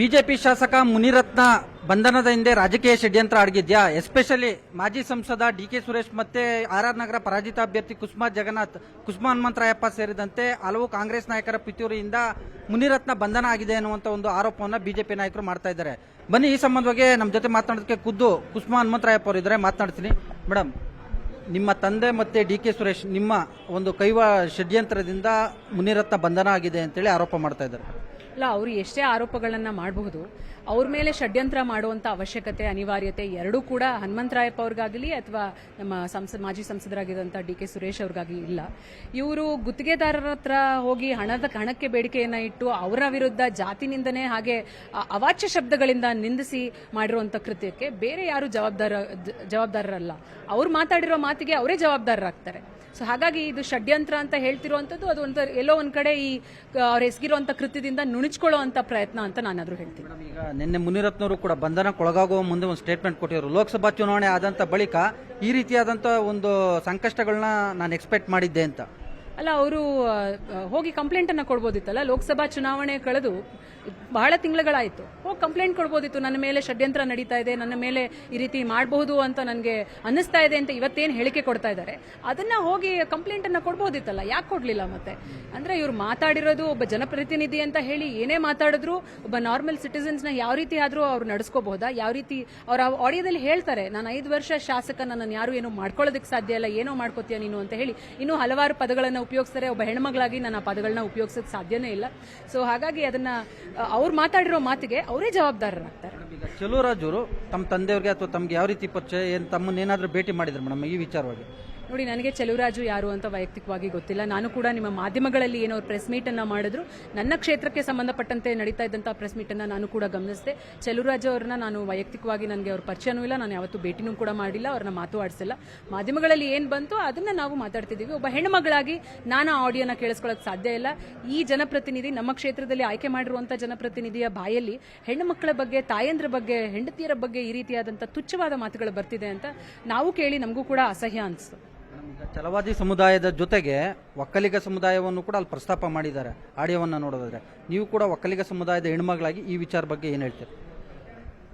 BJP ಶಾಸಕ ಮುನಿರತ್ನ ಬಂಧನದ ಹಿಂದೆ ರಾಜಕೀಯ ಷಡ್ಯಂತ್ರ ಅಡಗಿದ್ಯಾ? ಎಸ್ಪೆಷಲಿ ಮಾಜಿ ಸಂಸದ ಡಿ ಕೆ ಸುರೇಶ್ ಮತ್ತೆ ಆರ್ ಆರ್ ನಗರ ಪರಾಜಿತ ಅಭ್ಯರ್ಥಿ ಕುಸುಮಾ ಜಗನ್ನಾಥ್, ಕುಸುಮಾ ಹನುಮಂತರಾಯಪ್ಪ ಸೇರಿದಂತೆ ಹಲವು ಕಾಂಗ್ರೆಸ್ ನಾಯಕರ ಪಿತೂರಿಯಿಂದ ಮುನಿರತ್ನ ಬಂಧನ ಆಗಿದೆ ಅನ್ನುವಂತ ಒಂದು ಆರೋಪವನ್ನು ಬಿಜೆಪಿ ನಾಯಕರು ಮಾಡ್ತಾ ಇದ್ದಾರೆ. ಬನ್ನಿ, ಈ ಸಂಬಂಧವಾಗಿ ನಮ್ಮ ಜೊತೆ ಮಾತನಾಡೋದಕ್ಕೆ ಖುದ್ದು ಕುಸುಮಾ ಹನುಮಂತರಾಯಪ್ಪ ಅವರು ಇದ್ದಾರೆ ಮಾತನಾಡ್ತೀನಿ. ಮೇಡಮ್ ನಿಮ್ಮ ತಂದೆ ಮತ್ತೆ ಡಿ ಕೆ ಸುರೇಶ್ ನಿಮ್ಮ ಒಂದು ಕೈವ ಷಡ್ಯಂತ್ರದಿಂದ ಮುನಿರತ್ನ ಬಂಧನ ಆಗಿದೆ ಅಂತೇಳಿ ಆರೋಪ ಮಾಡ್ತಾ ಇದ್ದಾರೆ. ಅಲ್ಲ ಅವರು ಎಷ್ಟೇ ಆರೋಪಗಳನ್ನು ಮಾಡಬಹುದು, ಅವ್ರ ಮೇಲೆ ಷಡ್ಯಂತ್ರ ಮಾಡುವಂತ ಅವಶ್ಯಕತೆ, ಅನಿವಾರ್ಯತೆ ಎರಡೂ ಕೂಡ ಹನುಮಂತರಾಯಪ್ಪ ಅವ್ರಿಗಾಗಲಿ ಅಥವಾ ನಮ್ಮ ಸಂಸ, ಮಾಜಿ ಸಂಸದರಾಗಿದ್ದಂಥ ಡಿ ಕೆ ಸುರೇಶ್ ಅವ್ರಿಗಾಗಿ ಇಲ್ಲ. ಇವರು ಗುತ್ತಿಗೆದಾರರ ಹತ್ರ ಹೋಗಿ ಹಣದ, ಹಣಕ್ಕೆ ಬೇಡಿಕೆಯನ್ನ ಇಟ್ಟು ಅವರ ವಿರುದ್ಧ ಜಾತಿ ನಿಂದನೆ ಹಾಗೆ ಅವಾಚ್ಯ ಶಬ್ದಗಳಿಂದ ನಿಂದಿಸಿ ಮಾಡಿರುವಂತ ಕೃತ್ಯಕ್ಕೆ ಬೇರೆ ಯಾರು ಜವಾಬ್ದಾರ ಜವಾಬ್ದಾರರಲ್ಲ. ಅವ್ರು ಮಾತಾಡಿರೋ ಮಾತಿಗೆ ಅವರೇ ಜವಾಬ್ದಾರರಾಗ್ತಾರೆ. ಸೊ ಹಾಗಾಗಿ ಇದು ಷಡ್ಯಂತ್ರ ಅಂತ ಹೇಳ್ತಿರುವಂಥದ್ದು ಅದು ಒಂದು ಎಲ್ಲೋ ಒಂದು ಕಡೆ ಈ ಅವ್ರು ಎಸಗಿರುವಂಥ ಕೃತ್ಯದಿಂದ ನುಣುಚ್ಕೊಳ್ಳುವಂತ ಪ್ರಯತ್ನ ಅಂತ ನಾನಾದ್ರೂ ಹೇಳ್ತೀನಿ. ಈಗ ನಿನ್ನೆ ಮುನಿರತ್ನವರು ಕೂಡ ಬಂಧನಕ್ಕೊಳಗಾಗುವ ಮುಂದೆ ಒಂದು ಸ್ಟೇಟ್ಮೆಂಟ್ ಕೊಟ್ಟಿದ್ರು. ಲೋಕಸಭಾ ಚುನಾವಣೆ ಆದಂತ ಬಳಿಕ ಈ ರೀತಿಯಾದಂತ ಒಂದು ಸಂಕಷ್ಟಗಳನ್ನ ನಾನು ಎಕ್ಸ್ಪೆಕ್ಟ್ ಮಾಡಿದ್ದೆ ಅಂತ. ಅಲ್ಲ ಅವರು ಹೋಗಿ ಕಂಪ್ಲೇಂಟ್ ಅನ್ನ ಕೊಡ್ಬೋದಿತ್ತಲ್ಲ? ಲೋಕಸಭಾ ಚುನಾವಣೆ ಕಳೆದು ಬಹಳ ತಿಂಗಳುಗಳಾಯಿತು. ಹೋಗಿ ಕಂಪ್ಲೇಂಟ್ ಕೊಡ್ಬೋದಿತ್ತು. ನನ್ನ ಮೇಲೆ ಷಡ್ಯಂತ್ರ ನಡೀತಾ ಇದೆ. ನನ್ನ ಮೇಲೆ ಈ ರೀತಿ ಮಾಡಬಹುದು ಅಂತ ನನಗೆ ಅನ್ನಿಸ್ತಾ ಇದೆ ಅಂತ ಇವತ್ತೇನು ಹೇಳಿಕೆ ಕೊಡ್ತಾ ಇದ್ದಾರೆ. ಅದನ್ನ ಹೋಗಿ ಕಂಪ್ಲೇಂಟ್ ಅನ್ನ ಕೊಡ್ಬೋದಿತ್ತಲ್ಲ. ಯಾಕೆ ಕೊಡ್ಲಿಲ್ಲ ಮತ್ತೆ? ಅಂದ್ರೆ ಇವ್ರು ಮಾತಾಡಿರೋದು ಒಬ್ಬ ಜನಪ್ರತಿನಿಧಿ ಅಂತ ಹೇಳಿ ಏನೇ ಮಾತಾಡಿದ್ರು ಒಬ್ಬ ನಾರ್ಮಲ್ ಸಿಟಿಸನ್ಸ್ನ ಯಾವ ರೀತಿ ಆದ್ರೂ ಅವ್ರು ನಡೆಸ್ಕೋಬಹುದಾ ಯಾವ ರೀತಿ ಅವ್ರ ಆಡಿಯೋದಲ್ಲಿ ಹೇಳ್ತಾರೆ, ನಾನು ಐದು ವರ್ಷ ಶಾಸಕ ನನ್ನ ಯಾರು ಏನು ಮಾಡ್ಕೊಳ್ಳೋದಕ್ಕೆ ಸಾಧ್ಯ ಇಲ್ಲ. ಏನೋ ಮಾಡ್ಕೋತೀಯ ನೀನು? ಅಂತ ಹೇಳಿ ಇನ್ನೂ ಹಲವಾರು ಪದಗಳನ್ನು ಉಪಯೋಗಿಸ್ತಾರೆ. ಒಬ್ಬ ಹೆಣ್ಮಗಳಾಗಿ ನಾನು ಆ ಪದಗಳನ್ನ ಉಪಯೋಗಿಸೋಕೆ ಸಾಧ್ಯನೇ ಇಲ್ಲ. ಸೊ ಹಾಗಾಗಿ ಅದನ್ನ ಅವ್ರು ಮಾತಾಡಿರೋ ಮಾತಿಗೆ ಅವರೇ ಜವಾಬ್ದಾರರಾಗ್ತಾರೆ. ಈಗ ಅವರು, ತಮ್ಮ ತಂದೆಯವ್ರಿಗೆ ಅಥವಾ ತಮ್ಗೆ ಯಾವ ರೀತಿ ಪರಿಚಯ, ಏನು ತಮ್ಮನ್ನೇನಾದ್ರೂ ಭೇಟಿ ಮಾಡಿದ್ರು ಮೇಡಮ್, ಈ ವಿಚಾರವಾಗಿ? ನೋಡಿ, ನನಗೆ ಚೆಲುವರಾಜು ಯಾರು ಅಂತ ವೈಯಕ್ತಿಕವಾಗಿ ಗೊತ್ತಿಲ್ಲ. ನಾನು ಕೂಡ ನಿಮ್ಮ ಮಾಧ್ಯಮಗಳಲ್ಲಿ ಏನೋ ಪ್ರೆಸ್ ಮೀಟ್ ಅನ್ನ ಮಾಡಿದ್ರು. ನನ್ನ ಕ್ಷೇತ್ರಕ್ಕೆ ಸಂಬಂಧಪಟ್ಟಂತೆ ನಡೀತಾ ಇದ್ದಂಥ ಪ್ರೆಸ್ ಮೀಟ್ ಅನ್ನ ನಾನು ಕೂಡ ಗಮನಿಸಿದೆ. ಚೆಲುವರಾಜು ಅವ್ರನ್ನ ನಾನು ವೈಯಕ್ತಿಕವಾಗಿ ನನಗೆ ಅವ್ರ ಪರಿಚಯನೂ ಇಲ್ಲ. ನಾನು ಯಾವತ್ತೂ ಭೇಟಿನೂ ಕೂಡ ಮಾಡಿಲ್ಲ. ಅವ್ರನ್ನ ಮಾತು ಆಡಿಸಿಲ್ಲ ಮಾಧ್ಯಮಗಳಲ್ಲಿ ಏನು ಬಂತು ಅದನ್ನ ನಾವು ಮಾತಾಡ್ತಿದ್ದೀವಿ. ಒಬ್ಬ ಹೆಣ್ಣುಮಗಳಾಗಿ ನಾನು ಆಡಿಯೋನ ಕೇಳಿಸ್ಕೊಳ್ಳೋಕೆ ಸಾಧ್ಯ ಇಲ್ಲ. ಈ ಜನಪ್ರತಿನಿಧಿ ನಮ್ಮ ಕ್ಷೇತ್ರದಲ್ಲಿ ಆಯ್ಕೆ ಮಾಡಿರುವಂಥ ಜನಪ್ರತಿನಿಧಿಯ ಬಾಯಲ್ಲಿ ಹೆಣ್ಣುಮಕ್ಕಳ ಬಗ್ಗೆ, ತಾಯಂದ್ರ ಬಗ್ಗೆ, ಹೆಂಡತಿಯರ ಬಗ್ಗೆ ಈ ರೀತಿಯಾದಂಥ ತುಚ್ಛವಾದ ಮಾತುಗಳು ಬರ್ತಿದೆ ಅಂತ ನಾವು ಕೇಳಿ ನಮಗೂ ಕೂಡ ಅಸಹ್ಯ ಅನಿಸ್ತು. ಛಲವಾದಿ ಸಮುದಾಯದ ಜೊತೆಗೆ ಒಕ್ಕಲಿಗ ಸಮುದಾಯವನ್ನು ಕೂಡ ಅಲ್ಲಿ ಪ್ರಸ್ತಾಪ ಮಾಡಿದ್ದಾರೆ, ಆಡಿಯೋವನ್ನು ನೋಡೋದಾದ್ರೆ. ನೀವು ಕೂಡ ಒಕ್ಕಲಿಗ ಸಮುದಾಯದ ಹೆಣ್ಮಗಳಾಗಿ ಈ ವಿಚಾರ ಬಗ್ಗೆ ಏನು ಹೇಳ್ತೀರಿ?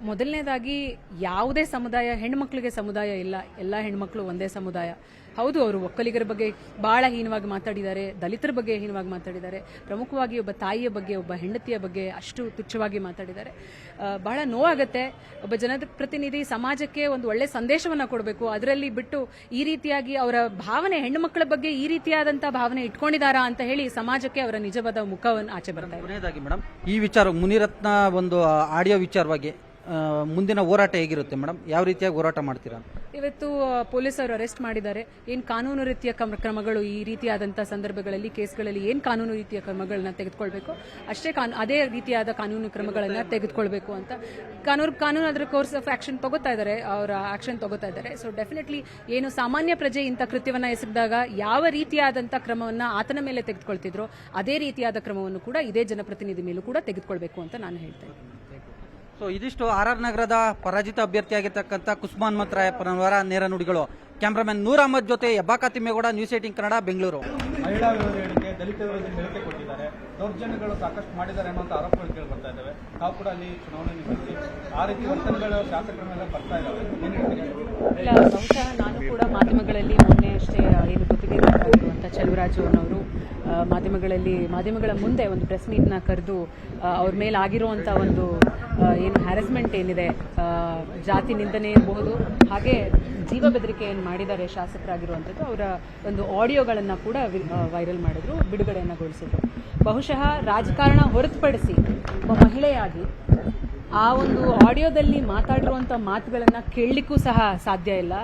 ಮೊದಲನೇದಾಗಿ ಯಾವುದೇ ಸಮುದಾಯ ಹೆಣ್ಮಕ್ಳಿಗೆ ಸಮುದಾಯ ಇಲ್ಲ. ಎಲ್ಲ ಹೆಣ್ಮಕ್ಳು ಒಂದೇ ಸಮುದಾಯ. ಹೌದು, ಅವರು ಒಕ್ಕಲಿಗರ ಬಗ್ಗೆ ಬಹಳ ಹೀನವಾಗಿ ಮಾತಾಡಿದ್ದಾರೆ, ದಲಿತರ ಬಗ್ಗೆ ಹೀನವಾಗಿ ಮಾತಾಡಿದ್ದಾರೆ. ಪ್ರಮುಖವಾಗಿ ಒಬ್ಬ ತಾಯಿಯ ಬಗ್ಗೆ, ಒಬ್ಬ ಹೆಂಡತಿಯ ಬಗ್ಗೆ ಅಷ್ಟು ತುಚ್ಛವಾಗಿ ಮಾತಾಡಿದ್ದಾರೆ. ಬಹಳ ನೋವಾಗತ್ತೆ. ಒಬ್ಬ ಜನಪ್ರತಿನಿಧಿ ಸಮಾಜಕ್ಕೆ ಒಂದು ಒಳ್ಳೆ ಸಂದೇಶವನ್ನು ಕೊಡಬೇಕು. ಅದರಲ್ಲಿ ಬಿಟ್ಟು ಈ ರೀತಿಯಾಗಿ ಅವರ ಭಾವನೆ ಹೆಣ್ಣುಮಕ್ಕಳ ಬಗ್ಗೆ ಈ ರೀತಿಯಾದಂಥ ಭಾವನೆ ಇಟ್ಕೊಂಡಿದ್ದಾರಾ ಅಂತ ಹೇಳಿ ಸಮಾಜಕ್ಕೆ ಅವರ ನಿಜವಾದ ಮುಖವನ್ನು ಆಚೆ ಬರ್ತಾರೆ ಮೇಡಮ್, ಈ ವಿಚಾರ ಮುನಿರತ್ನ ಒಂದು ಆಡಿಯೋ ವಿಚಾರವಾಗಿ ಮುಂದಿನ ಹೋರಾಟ ಹೇಗಿರುತ್ತೆ ಮೇಡಮ್? ಯಾವ ರೀತಿಯಾಗಿ ಹೋರಾಟ ಮಾಡ್ತೀರಾ? ಇವತ್ತು ಪೊಲೀಸರು ಅರೆಸ್ಟ್ ಮಾಡಿದ್ದಾರೆ. ಏನು ಕಾನೂನು ರೀತಿಯ ಕ್ರಮ- ಕ್ರಮಗಳು ಈ ರೀತಿಯಾದಂಥ ಸಂದರ್ಭಗಳಲ್ಲಿ, ಕೇಸ್ಗಳಲ್ಲಿ ಏನು ಕಾನೂನು ರೀತಿಯ ಕ್ರಮಗಳನ್ನ ತೆಗೆದುಕೊಳ್ಬೇಕು? ಅಷ್ಟೇ ಅದೇ ರೀತಿಯಾದ ಕಾನೂನು ಕ್ರಮಗಳನ್ನು ತೆಗೆದುಕೊಳ್ಬೇಕು ಅಂತ. ಕಾನೂನು ಕಾನೂನು ಅದರ ಕೋರ್ಸ್ ಆಫ್ ಆಕ್ಷನ್ ತಗೋತಾ ಇದ್ದಾರೆ, ಅವರ ಆಕ್ಷನ್ ತಗೋತಾ ಇದ್ದಾರೆ. ಸೊ ಡೆಫಿನೆಟ್ಲಿ ಏನು ಸಾಮಾನ್ಯ ಪ್ರಜೆ ಇಂಥ ಕೃತ್ಯವನ್ನ ಎಸಗಿದಾಗ ಯಾವ ರೀತಿಯಾದಂಥ ಕ್ರಮವನ್ನ ಆತನ ಮೇಲೆ ತೆಗೆದುಕೊಳ್ತಿದ್ರು, ಅದೇ ರೀತಿಯಾದ ಕ್ರಮವನ್ನು ಕೂಡ ಇದೇ ಜನಪ್ರತಿನಿಧಿ ಮೇಲೂ ಕೂಡ ತೆಗೆದುಕೊಳ್ಬೇಕು ಅಂತ ನಾನು ಹೇಳ್ತೇನೆ ಸೊ ಇದಿಷ್ಟು ಆರ್ ಆರ್ ನಗರದ ಪರಾಜಿತ ಅಭ್ಯರ್ಥಿಯಾಗಿರ್ತಕ್ಕಂಥ ಕುಸ್ಮಾನ್ ಮತ್ರಾಯಪ್ಪನವರ ನೇರ ನುಡಿಗಳು. ಕ್ಯಾಮ್ರಾಮನ್ ನೂರ್ ಅಹಮದ್ ಜೊತೆ ಯಬ್ಬಾಕ ತಿಮ್ಮೇಗೌಡ ನ್ಯೂಸ್ ಏಟಿಂಗ್ ಕನ್ನಡ ಬೆಂಗಳೂರು. ಮಹಿಳಾ ವಿರೋಧ ಹೇಳಿಕೆ ದಲಿತ ವಿರೋಧ ಹೇಳಿಕೆ ಕೊಟ್ಟಿದ್ದಾರೆ. ದೌರ್ಜನ್ಯಗಳು ಸಾಕಷ್ಟು ಮಾಡಿದ್ದಾರೆ ಅನ್ನೋ ಆರೋಪಗಳು ಕೇಳಿ ಬರ್ತಾ ಇದ್ದಾವೆ. ತಾವು ಕೂಡ ಅಲ್ಲಿ ಚುನಾವಣೆ ನಿಲ್ಲಿಸಿ. ಆ ರೀತಿ ವರ್ತನೆಗಳು ಶಾಸಕರ ಮೇಲೆ ಬರ್ತಾ ಇದ್ದಾವೆ. ಇಲ್ಲ ಬಹುಶಃ ನಾನು ಕೂಡ ಮಾಧ್ಯಮಗಳಲ್ಲಿ ಮೊನ್ನೆ ಅಷ್ಟೇ ಏನು ಅಂತ ಚೆಲುವರಾಜು ಅನ್ನೋರು ಮಾಧ್ಯಮಗಳಲ್ಲಿ ಮಾಧ್ಯಮಗಳ ಮುಂದೆ ಒಂದು ಪ್ರೆಸ್ ಮೀಟ್ನ ಕರೆದು ಅವ್ರ ಮೇಲೆ ಆಗಿರುವಂಥ ಒಂದು ಏನು ಹ್ಯಾರಸ್ಮೆಂಟ್ ಏನಿದೆ ಜಾತಿ ನಿಂದನೆ ಇರಬಹುದು, ಹಾಗೆ ಜೀವ ಬೆದರಿಕೆ ಏನು ಮಾಡಿದ್ದಾರೆ ಶಾಸಕರಾಗಿರುವಂಥದ್ದು, ಅವರ ಒಂದು ಆಡಿಯೋಗಳನ್ನು ಕೂಡ ವೈರಲ್ ಮಾಡಿದ್ರು ಬಿಡುಗಡೆಯನ್ನಗೊಳಿಸಿದ್ರು ಬಹುಶಃ ರಾಜಕಾರಣ ಹೊರತುಪಡಿಸಿ ಒಬ್ಬ ಮಹಿಳೆಯಾಗಿ ಆ ಒಂದು ಆಡಿಯೋದಲ್ಲಿ ಮಾತಾಡಿರುವಂಥ ಮಾತುಗಳನ್ನು ಕೇಳಲಿಕ್ಕೂ ಸಹ ಸಾಧ್ಯ ಇಲ್ಲ.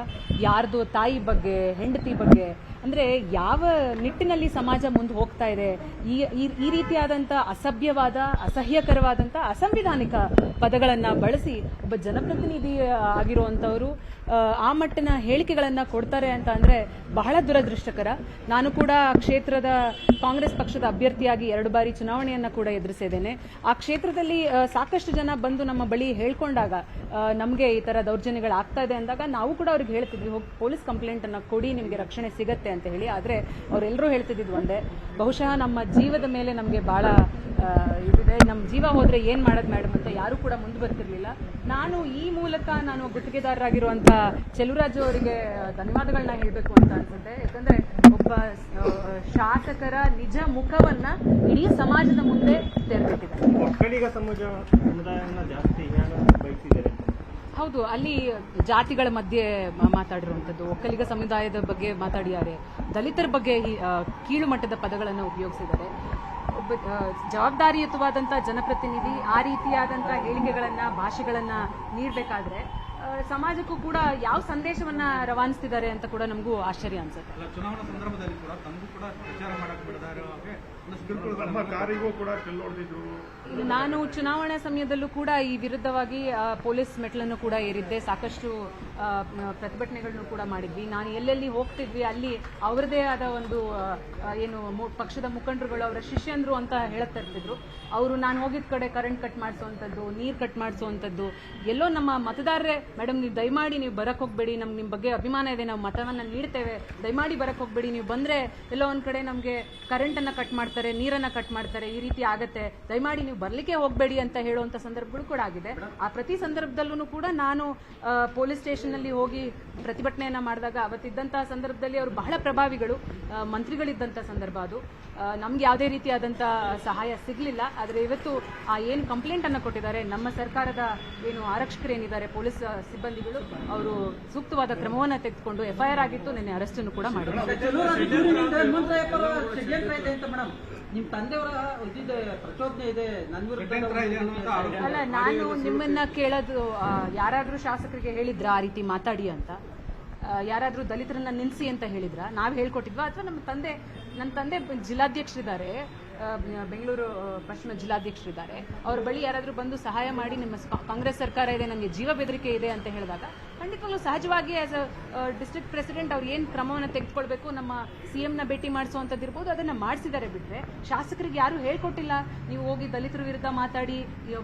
ಯಾರ್ದು ತಾಯಿ ಬಗ್ಗೆ, ಹೆಂಡತಿ ಬಗ್ಗೆ ಅಂದರೆ ಯಾವ ನಿಟ್ಟಿನಲ್ಲಿ ಸಮಾಜ ಮುಂದೆ ಹೋಗ್ತಾ ಇದೆ? ಈ ಈ- ರೀತಿಯಾದಂಥ ಅಸಭ್ಯವಾದ ಅಸಹ್ಯಕರವಾದಂಥ ಅಸಂವಿಧಾನಿಕ ಪದಗಳನ್ನು ಬಳಸಿ ಒಬ್ಬ ಜನಪ್ರತಿನಿಧಿ ಆಗಿರುವಂಥವರು ಆ, ಮಟ್ಟಿನ ಹೇಳಿಕೆಗಳನ್ನು ಕೊಡ್ತಾರೆ ಅಂತ ಅಂದರೆ ಬಹಳ ದುರದೃಷ್ಟಕರ. ನಾನು ಕೂಡ ಕ್ಷೇತ್ರದ ಕಾಂಗ್ರೆಸ್ ಪಕ್ಷದ ಅಭ್ಯರ್ಥಿಯಾಗಿ ಎರಡು ಬಾರಿ ಚುನಾವಣೆಯನ್ನು ಕೂಡ ಎದುರಿಸಿದ್ದೇನೆ. ಆ ಕ್ಷೇತ್ರದಲ್ಲಿ ಸಾಕಷ್ಟು ಜನ ಬಂದು ನಮ್ಮ ಬಳಿ ಹೇಳ್ಕೊಂಡಾಗ ನಮಗೆ ಈ ಥರ ದೌರ್ಜನ್ಯಗಳು ಆಗ್ತಾ ಇದೆ ಅಂದಾಗ ನಾವು ಕೂಡ ಅವ್ರಿಗೆ ಹೇಳ್ತಿದ್ವಿ ಹೋಗಿ ಪೊಲೀಸ್ ಕಂಪ್ಲೇಂಟ್ ಅನ್ನ ಕೊಡಿ ನಿಮಗೆ ರಕ್ಷಣೆ ಸಿಗತ್ತೆ ಅಂತ ಹೇಳಿ ಆದರೆ ಅವರೆಲ್ಲರೂ ಹೇಳ್ತಿದ್ದಿದ್ದು ಒಂದೇ. ಬಹುಶಃ ನಮ್ಮ ಜೀವದ ಮೇಲೆ ನಮಗೆ ಆ, ಇದಿದೆ. ನಮ್ಮ ಜೀವ ಹೋದ್ರೆ ಏನು ಮಾಡೋದು ಮೇಡಮ್ ಅಂತ ಯಾರೂ ಕೂಡ ಮುಂದೆ ಬರ್ತಿರ್ಲಿಲ್ಲ. ನಾನು ಈ ಮೂಲಕ ನಾನು ಗುತ್ತಿಗೆದಾರರಾಗಿರುವಂಥ ಚೆಲುರಾಜು ಅವರಿಗೆ ಧನ್ಯವಾದಗಳನ್ನ ಹೇಳಬೇಕು ಅಂತ ಅನ್ಸುತ್ತೆ. ಯಾಕಂದ್ರೆ ಒಬ್ಬ ಶಾಸಕರ ನಿಜ ಮುಖವನ್ನ ಇಡೀ ಸಮಾಜದ ಮುಂದೆ ತೆರೆದಿಟ್ಟಿದ್ದಾರೆ. ಹೌದು, ಅಲ್ಲಿ ಜಾತಿಗಳ ಮಧ್ಯೆ ಮಾತಾಡಿರುವಂಥದ್ದು. ಒಕ್ಕಲಿಗ ಸಮುದಾಯದ ಬಗ್ಗೆ ಮಾತಾಡಿದ್ದಾರೆ. ದಲಿತರ ಬಗ್ಗೆ ಕೀಳು ಮಟ್ಟದ ಪದಗಳನ್ನು ಉಪಯೋಗಿಸಿದ್ದಾರೆ. ಒಬ್ಬ ಜವಾಬ್ದಾರಿಯುತವಾದಂಥ ಜನಪ್ರತಿನಿಧಿ ಆ ರೀತಿಯಾದಂಥ ಹೇಳಿಕೆಗಳನ್ನ, ಭಾಷೆಗಳನ್ನ ನೀಡಬೇಕಾದ್ರೆ ಸಮಾಜಕ್ಕೂ ಕೂಡ ಯಾವ ಸಂದೇಶವನ್ನ ರವಾನಿಸ್ತಿದ್ದಾರೆ ಅಂತ ಕೂಡ ನಮಗೂ ಆಶ್ಚರ್ಯ ಅನ್ಸುತ್ತೆ. ಅಲ್ಲ ಚುನಾವಣಾ ಸಂದರ್ಭದಲ್ಲಿ ಕೂಡ ತಮಗೂ ಕೂಡ ಪ್ರಚಾರ ಮಾಡಕ್ ಬಿಡದ ಇರೋ ಹಾಗೆ ಒಂದಷ್ಟು ಕಿರುಕುಳಗಳನ್ನ ಕೂಡ ಕಲ್ಲೊಡೆದಿದ್ರು ನಾನು ಚುನಾವಣಾ ಸಮಯದಲ್ಲೂ ಕೂಡ ಈ ವಿರುದ್ಧವಾಗಿ ಪೊಲೀಸ್ ಮೆಟ್ಲನ್ನು ಕೂಡ ಏರಿದ್ದೆ. ಸಾಕಷ್ಟು ಪ್ರತಿಭಟನೆಗಳನ್ನು ಕೂಡ ಮಾಡಿದ್ವಿ. ನಾನು ಎಲ್ಲೆಲ್ಲಿ ಹೋಗ್ತಿದ್ವಿ ಅಲ್ಲಿ ಅವರದೇ ಆದ ಒಂದು ಏನು ಮು- ಪಕ್ಷದ ಮುಖಂಡರುಗಳು ಅವರ ಶಿಷ್ಯಂದ್ರು ಅಂತ ಹೇಳ್ತಾ ಇರ್ತಿದ್ರು ಅವರು ನಾನು ಹೋಗಿದ ಕಡೆ ಕರೆಂಟ್ ಕಟ್ ಮಾಡಿಸುವಂಥದ್ದು ನೀರು ಕಟ್ ಮಾಡಿಸುವಂಥದ್ದು ಎಲ್ಲೋ ನಮ್ಮ ಮತದಾರರೇ ಮೇಡಮ್, ನೀವು ದಯಮಾಡಿ ನೀವು ಬರಕ್ಕೆ ಹೋಗ್ಬೇಡಿ. ನಮ್ಗೆ ನಿಮ್ಮ ಬಗ್ಗೆ ಅಭಿಮಾನ ಇದೆ. ನಾವು ಮತವನ್ನು ನೀಡ್ತೇವೆ. ದಯಮಾಡಿ ಬರಕ್ಕೆ ಹೋಗ್ಬೇಡಿ. ನೀವು ಬಂದ್ರೆ ಎಲ್ಲೋ ಒಂದು ಕಡೆ ನಮಗೆ ಕರೆಂಟನ್ನು ಕಟ್ ಮಾಡ್ತಾರೆ, ನೀರನ್ನ ಕಟ್ ಮಾಡ್ತಾರೆ. ಈ ರೀತಿ ಆಗುತ್ತೆ. ದಯಮಾಡಿ ನೀವು ಬರಲಿಕ್ಕೆ ಹೋಗ್ಬೇಡಿ ಅಂತ ಹೇಳುವಂಥ ಸಂದರ್ಭಗಳು ಕೂಡ ಆಗಿದೆ. ಆ ಪ್ರತಿ ಸಂದರ್ಭದಲ್ಲೂ ಕೂಡ ನಾನು ಪೊಲೀಸ್ ಸ್ಟೇಷನ್ ಅಲ್ಲಿ ಹೋಗಿ ಪ್ರತಿಭಟನೆಯನ್ನ ಮಾಡಿದಾಗ ಅವತ್ತಿದ್ದಂತಹ ಸಂದರ್ಭದಲ್ಲಿ ಅವರು ಬಹಳ ಪ್ರಭಾವಿಗಳು. ಮಂತ್ರಿಗಳಿದ್ದಂಥ ಸಂದರ್ಭ ಅದು. ನಮ್ಗೆ ಯಾವುದೇ ರೀತಿಯಾದಂಥ ಸಹಾಯ ಸಿಗಲಿಲ್ಲ. ಆದರೆ ಇವತ್ತು ಆ ಏನು ಕಂಪ್ಲೇಂಟ್ ಅನ್ನು ಕೊಟ್ಟಿದ್ದಾರೆ, ನಮ್ಮ ಸರ್ಕಾರದ ಏನು ಆರಕ್ಷಕರೇನಿದ್ದಾರೆ ಪೊಲೀಸ್ ಸಿಬ್ಬಂದಿಗಳು ಅವರು ಸೂಕ್ತವಾದ ಕ್ರಮವನ್ನು ತೆಗೆದುಕೊಂಡು ಎಫ್ಐಆರ್ ಆಗಿತ್ತು ನಿನ್ನೆ ಅರೆಸ್ಟ್ ಅನ್ನು ಕೂಡ ಮಾಡಿದ್ದಾರೆ ನಿಮ್ಮ ತಂದೆಯವರ ಪ್ರಚೋದನೆ ಇದೆ ಅಲ್ಲ ನಾನು ನಿಮ್ಮನ್ನ ಕೇಳೋದು ಯಾರಾದ್ರೂ ಶಾಸಕರಿಗೆ ಹೇಳಿದ್ರ ಆ ರೀತಿ ಮಾತಾಡಿ ಅಂತ? ಯಾರಾದ್ರೂ ದಲಿತರನ್ನ ನಿಲ್ಸಿ ಅಂತ ಹೇಳಿದ್ರ? ನಾವ್ ಹೇಳ್ಕೊಟ್ಟಿದ್ವಾ? ಅಥವಾ ನಮ್ಮ ತಂದೆ ನನ್ನ ತಂದೆ ಜಿಲ್ಲಾಧ್ಯಕ್ಷರಿದ್ದಾರೆ. ಬೆಂಗಳೂರು ಪಶ್ಚಿಮ ಜಿಲ್ಲಾಧ್ಯಕ್ಷರಿದ್ದಾರೆ. ಅವ್ರ ಬಳಿ ಯಾರಾದರೂ ಬಂದು ಸಹಾಯ ಮಾಡಿ ನಿಮ್ಮ ಕಾಂಗ್ರೆಸ್ ಸರ್ಕಾರ ಇದೆ ನನಗೆ ಜೀವ ಬೆದರಿಕೆ ಇದೆ ಅಂತ ಹೇಳಿದಾಗ ಖಂಡಿತವಾಗ್ಲೂ ಸಹಜವಾಗಿ ಆಸ್ ಅ ಡಿಸ್ಟ್ರಿಕ್ಟ್ ಪ್ರೆಸಿಡೆಂಟ್ ಅವ್ರು ಏನು ಕ್ರಮವನ್ನು ತೆಗೆದುಕೊಳ್ಬೇಕು, ನಮ್ಮ ಸಿಎಂ ನ ಭೇಟಿ ಮಾಡಿಸುವಂಥದ್ದು ಇರ್ಬೋದು, ಅದನ್ನ ಮಾಡಿಸಿದ್ದಾರೆ ಬಿಟ್ರೆ ಶಾಸಕರಿಗೆ ಯಾರು ಹೇಳ್ಕೊಟ್ಟಿಲ್ಲ. ನೀವು ಹೋಗಿ ದಲಿತರ ವಿರುದ್ಧ ಮಾತಾಡಿ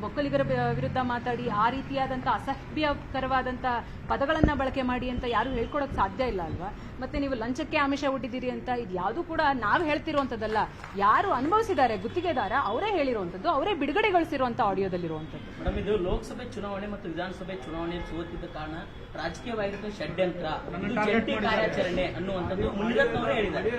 ಒಕ್ಕಲಿಗರ ವಿರುದ್ಧ ಮಾತಾಡಿ, ಆ ರೀತಿಯಾದಂಥ ಅಸಭ್ಯಕರವಾದಂಥ ಪದಗಳನ್ನು ಬಳಕೆ ಮಾಡಿ ಅಂತ ಯಾರು ಹೇಳ್ಕೊಡಕ್ ಸಾಧ್ಯ ಇಲ್ಲ ಅಲ್ವಾ? ಮತ್ತೆ ನೀವು ಲಂಚಕ್ಕೆ ಆಮಿಷ ಒಡ್ಡಿದ್ದೀರಿ ಅಂತ ಇದು ಯಾವುದೂ ಕೂಡ ನಾವು ಹೇಳ್ತಿರುವಂಥದ್ದಲ್ಲ. ಯಾರು ಅನುಭವಿಸಿದ್ದಾರೆ, ಗುತ್ತಿಗೆದಾರ, ಅವರೇ ಹೇಳಿರುವಂಥದ್ದು, ಅವರೇ ಬಿಡುಗಡೆಗೊಳಿಸಿರುವಂಥ ಆಡಿಯೋದಲ್ಲಿರುವಂಥದ್ದು. ಮೇಡಮ್, ಇದು ಲೋಕಸಭೆ ಚುನಾವಣೆ ಮತ್ತು ವಿಧಾನಸಭೆ ಚುನಾವಣೆ ಸೋತಿದ್ದ ಕಾರಣ ರಾಜಕೀಯವಾಗಿರುವ ಷಡ್ಯಂತ್ರ ಇದು ಜಂಟಿ ಕಾರ್ಯಾಚರಣೆ ಅನ್ನುವಂಥದ್ದು ಮುನಿರತ್ನವರೇ ಹೇಳಿದ್ದಾರೆ.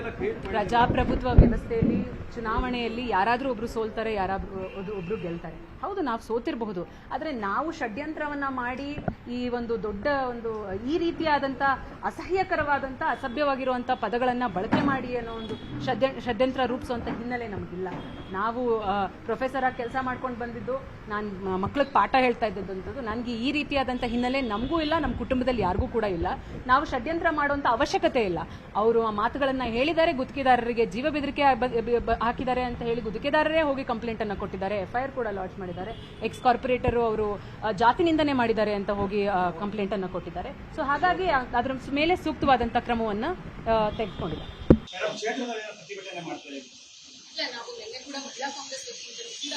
ಪ್ರಜಾಪ್ರಭುತ್ವ ವ್ಯವಸ್ಥೆಯಲ್ಲಿ ಚುನಾವಣೆಯಲ್ಲಿ ಯಾರಾದರೂ ಒಬ್ರು ಸೋಲ್ತಾರೆ ಯಾರಾದ್ರೂ ಒಬ್ರು- ಒಬ್ರು ಗೆಲ್ತಾರೆ. ಹೌದು ನಾವು ಸೋತಿರಬಹುದು. ಆದರೆ ನಾವು ಷಡ್ಯಂತ್ರವನ್ನ ಮಾಡಿ ಈ ಒಂದು ದೊಡ್ಡ ಒಂದು ಈ ರೀತಿಯಾದಂಥ ಅಸಹ್ಯಕರವಾದಂಥ ಅಸಭ್ಯವಾಗಿರುವಂಥ ಪದಗಳನ್ನ ಬಳಕೆ ಮಾಡಿ ಅನ್ನೋ ಒಂದು ಷಡ್ಯ ಷಡ್ಯಂತ್ರ ರೂಪಿಸುವಂಥ ಹಿನ್ನೆಲೆ ನಮಗಿಲ್ಲ. ನಾವು ಪ್ರೊಫೆಸರ್ ಆಗಿ ಕೆಲಸ ಮಾಡ್ಕೊಂಡು ಬಂದಿದ್ದು ನಾನು ಮಕ್ಳಿಗೆ ಪಾಠ ಹೇಳ್ತಾ ಇದ್ದಂಥದ್ದು ನನಗೆ ಈ ರೀತಿಯಾದಂಥ ಹಿನ್ನೆಲೆ ನಮಗೂ ಇಲ್ಲ ನಮ್ಮ ಕುಟುಂಬದಲ್ಲಿ ಯಾರಿಗೂ ಕೂಡ ಇಲ್ಲ. ನಾವು ಷಡ್ಯಂತ್ರ ಮಾಡುವಂಥ ಅವಶ್ಯಕತೆ ಇಲ್ಲ. ಅವರು ಆ ಮಾತುಗಳನ್ನ ಹೇಳಿದ್ದಾರೆ ಗುತ್ತಿಗೆದಾರರಿಗೆ ಜೀವ ಬೆದರಿಕೆ ಹಾಕಿದ್ದಾರೆ ಅಂತ ಹೇಳಿ ಗುತ್ತಿಗೆದಾರರೇ ಹೋಗಿ ಕಂಪ್ಲೇಂಟ್ ಅನ್ನ ಕೊಟ್ಟಿದ್ದಾರೆ. ಎಫ್ಐಆರ್ ಕೂಡ ಲಾಂಚ್ ಮಾಡಿದ್ದಾರೆ. ಎಕ್ಸ್ ಕಾರ್ಪೊರೇಟರ್ ಅವರು ಜಾತಿಯಿಂದನೆ ಜಾತಿ ನಿಂದನೆ ಮಾಡಿದ್ದಾರೆ ಅಂತ ಹೋಗಿ ಕಂಪ್ಲೇಂಟ್ ಅನ್ನ ಕೊಟ್ಟಿದ್ದಾರೆ. ಸೊ ಹಾಗಾಗಿ ಅದರ ಮೇಲೆ ಸೂಕ್ತವಾದಂಥ ಕ್ರಮವನ್ನ ಪ್ರತಿಭಟನೆ ತೆಗೆದುಕೊಂಡಿದ್ದಾರೆ ಇಲ್ಲ ನಾವು ನಿನ್ನೆ ಕೂಡ ಮಹಿಳಾ ಕಾಂಗ್ರೆಸ್ ವತಿಯಿಂದಲೂ ಕೂಡ